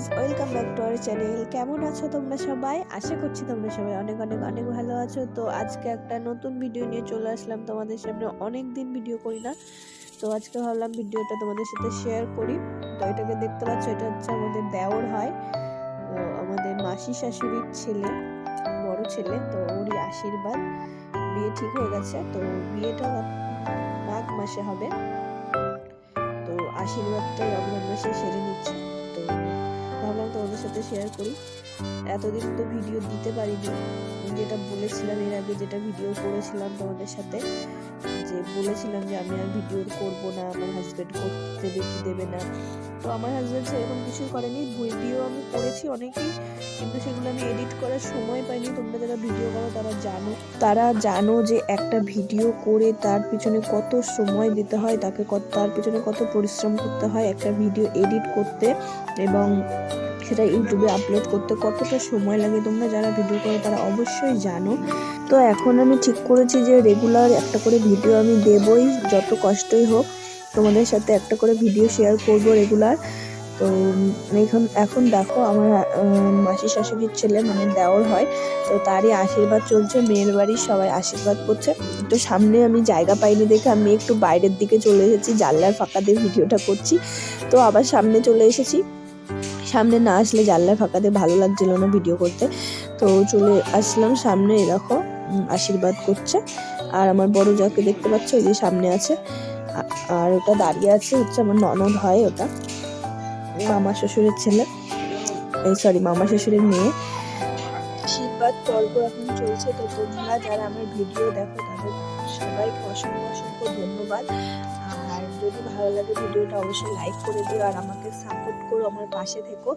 Guys welcome back to our channel কেমন আছো তোমরা সবাই? আশা করছি তোমরা সবাই অনেক অনেক অনেক ভালো আছো। তো আজকে একটা নতুন ভিডিও নিয়ে চলে আসলাম। তোমাদের সামনে অনেক দিন ভিডিও করি না। তো আজকে ভাবলাম ভিডিওটা তোমাদের সাথে শেয়ার করি। তো এটাকে দেখতে পাচ্ছ, এটা হচ্ছে আমাদের দেওর হয়। তো আমাদের মাসি শাশুড়ির ছেলে, বড় ছেলে, তো ওরই আশীর্বাদ। বিয়ে ঠিক হয়ে গেছে, তো বিয়েটা মাঘ মাসে হবে। তো আশীর্বাদটাই রমজান মাসে সেরে নিচ্ছে। সাথে শেয়ার করি। এতদিন তো ভিডিও দিতে পারিনি। যেটা বলেছিলাম এর আগে, যেটা ভিডিও করেছিলাম তোমাদের সাথে, যে বলেছিলাম যে আমি আর ভিডিও করব না, আমার হাজব্যান্ড করতে দেবে কি দেবে না। তো আমার হাজব্যান্ড সেরকম কিছুই করেনি। ভিডিও আমি করেছি অনেকেই, কিন্তু সেগুলো আমি এডিট করার সময় পাইনি। তোমরা যারা ভিডিও করো, তারা জানো। তারা জানো যে একটা ভিডিও করে তার পিছনে কত সময় দিতে হয়, তাকে কত তার পিছনে কত পরিশ্রম করতে হয় একটা ভিডিও এডিট করতে। এবং সেটা ইউটিউবে আপলোড করতে কতটা সময় লাগে তোমরা যারা ভিডিও করো তারা অবশ্যই জানো। তো এখন আমি ঠিক করেছি যে রেগুলার একটা করে ভিডিও আমি দেবই, যত কষ্টই হোক, তোমাদের সাথে একটা করে ভিডিও শেয়ার করব রেগুলার তো এখন এখন দেখো আমার মাসি শাশুড়ির ছেলে মানে দেওর হয়, তো তারই আশীর্বাদ চলছে, মেয়ের বাড়ির সবাই আশীর্বাদ করছে। তো সামনে আমি জায়গা পাইনি দেখে আমি একটু বাইরের দিকে চলে এসেছি, জানলার ফাঁকা দিয়ে ভিডিওটা করছি। তো আবার সামনে চলে এসেছি। সামনে না আসলে জানলার ফাঁকাতে ভালো লাগছিল না ভিডিও করতে। তো চলে আসলাম সামনে এরকম আশীর্বাদ করছে। আর আমার বড় যাকে দেখতে পাচ্ছ ওই যে সামনে আছে। আর ওটা দাঁড়িয়ে আছে হচ্ছে আমার ননদ হয় ওটা। মামা শ্বশুরের ছেলে। এই সরি মামা শ্বশুরের মেয়ে। আশীর্বাদ পর্ব এখন চলছে। তো তোমরা যারা আমার ভিডিও দেখো অসংখ্য অসংখ্য ধন্যবাদ। আর যদি ভালো লাগে ভিডিওটা অবশ্যই লাইক করে দিও আর আমাকে সাপোর্ট করো আমার পাশে থেকো।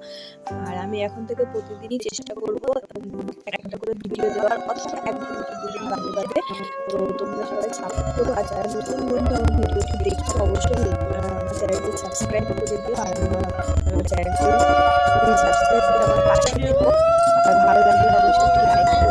আর আমি এখন থেকে প্রতিদিনই চেষ্টা করব একটা করে ভিডিও দেওয়ার অথবা একদিন দুদিন বাদে বাদে তো তোমরা সবাই সাপোর্ট করো আর যারা নতুন বন্ধু আমার ভিডিওটি দেখছ, অবশ্যই চ্যানেলটি সাবস্ক্রাইব করে দিও আর চ্যানেলটি সাবস্ক্রাইব করে আমার পাশে থেকো। আর ভালো লাগলে অবশ্যই লাইক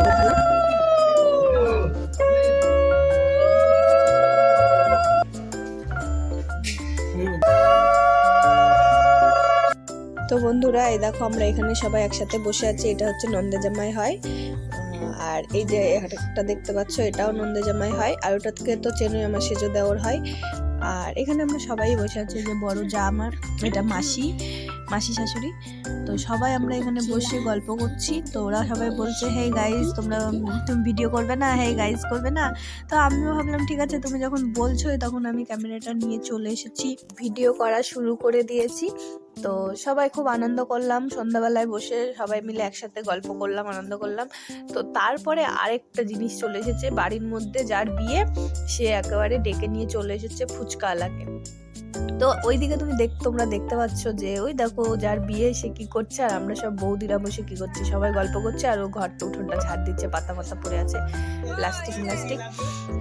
তো বন্ধুরা, এই দেখো আমরা এখানে সবাই একসাথে বসে আছি। এটা হচ্ছে নন্দে জামাই হয়। আর এই যে একটা দেখতে পাচ্ছ, এটাও নন্দে জামাই হয়। আর ওটা থেকে তো চেনই আমার সেজো দেওয়ার হয়। আর এখানে আমরা সবাই বসে আছি যে বড় যা আমার এটা মাসি। মাসি শাশুড়ি তো সবাই আমরা এখানে বসে গল্প করছি। তো ওরা সবাই বলছে হে গাইজ তোমরা তুমি ভিডিও করবে না? হে গাইজ করবে না? তো আমিও ভাবলাম ঠিক আছে তুমি যখন বলছোই তখন আমি ক্যামেরাটা নিয়ে চলে এসেছি। ভিডিও করা শুরু করে দিয়েছি। তো সবাই খুব আনন্দ করলাম। সন্ধ্যাবেলায় বসে সবাই মিলে একসাথে গল্প করলাম আনন্দ করলাম। তো তারপরে আরেকটা জিনিস চলে এসেছে বাড়ির মধ্যে যার বিয়ে সে একেবারে ডেকে নিয়ে চলে এসেছে ফুচকাওয়ালাকে তো ওইদিকে তুমি দেখ, তোমরা দেখতে পাচ্ছ যে, ওই দেখো যার বিয়ে সে কি করছে, আর আমরা সব বৌদিরা বসে কি করছি, সবাই গল্প করছে, আর ও ঘরটা উঠোনটা ঝাড় দিচ্ছে, পাতা পাতা পড়ে আছে প্লাস্টিক প্লাস্টিক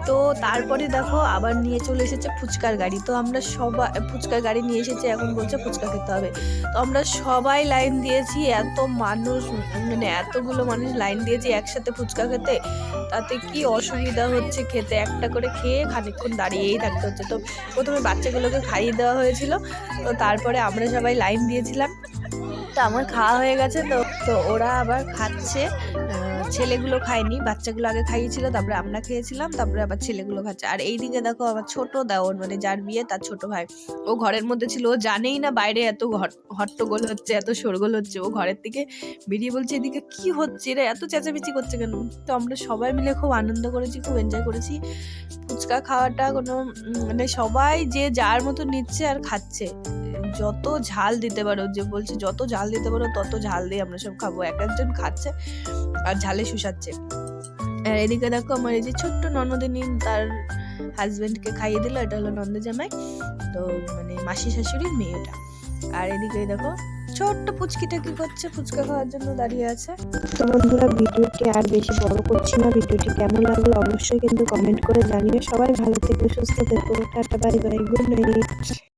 তো তারপরে দেখো আবার নিয়ে চলে এসেছে ফুচকার গাড়ি। তো আমরা সবাই ফুচকার গাড়ি নিয়ে এসেছে, এখন বলছে ফুচকা খেতে হবে। তো আমরা সবাই লাইন দিয়েছি, এত মানুষ মানে এতগুলো মানুষ লাইন দিয়েছি একসাথে ফুচকা খেতে। তাতে কি অসুবিধা হচ্ছে খেতে? একটা করে খেয়ে খানিকক্ষণ দাঁড়িয়েই থাকতে হচ্ছে। তো প্রথমে বাচ্চাগুলোকে খাইয়ে দেওয়া হয়েছিল। তো তারপরে আমরা সবাই লাইন দিয়েছিলাম। তো আমার খাওয়া হয়ে গেছে তো তো ওরা আবার খাচ্ছে। ছেলেগুলো খায়নি, বাচ্চাগুলো আগে খাইয়েছিল, তারপরে আমরা খেয়েছিলাম, তারপরে আবার ছেলেগুলো খাচ্ছে। আর এইদিকে দেখো আমার ছোট দেওর মানে যার বিয়ে, তার ছোট ভাই। ও ঘরের মধ্যে ছিল, ও জানেই না বাইরে এত হট্টগোল হচ্ছে, এত শোরগোল হচ্ছে। ও ঘরের থেকে বেরিয়ে বলছে, এদিকে কি হচ্ছে? এরা এত চেঁচামেচি করছে কেন? তো আমরা সবাই মিলে খুব আনন্দ করেছি, খুব এনজয় করেছি। ফুচকা খাওয়াটা কোনো মানে সবাই যে যার মতো নিচ্ছে আর খাচ্ছে। যত ঝাল দিতে পারো, যে বলছে যত ঝাল দিতে পারো তত ঝাল দিয়ে আমরা সব খাব। এক একজন খাচ্ছে আর ঝালে শুষাচ্ছে। আর এদিকে দেখো আমার এই যে ছোট্ট ননদিনী, তার হাজবেন্ডকে খাইয়ে দিল, এটা হলো নন্দ জামাই। তো মানে মাসি শাশুড়ির মেয়েটা আর এদিকে দেখো ছোট্ট পুচকিটা কি করছে? ফুচকা খাওয়ার জন্য দাঁড়িয়ে আছে। তো বন্ধুরা, ভিডিওটি আর বেশি বড় করছি না। ভিডিওটি কেমন লাগল অবশ্যই কিন্তু কমেন্ট করে জানিয়ে সবাই ভালো থেকে, সুস্থ থেকো। Tata bye bye good night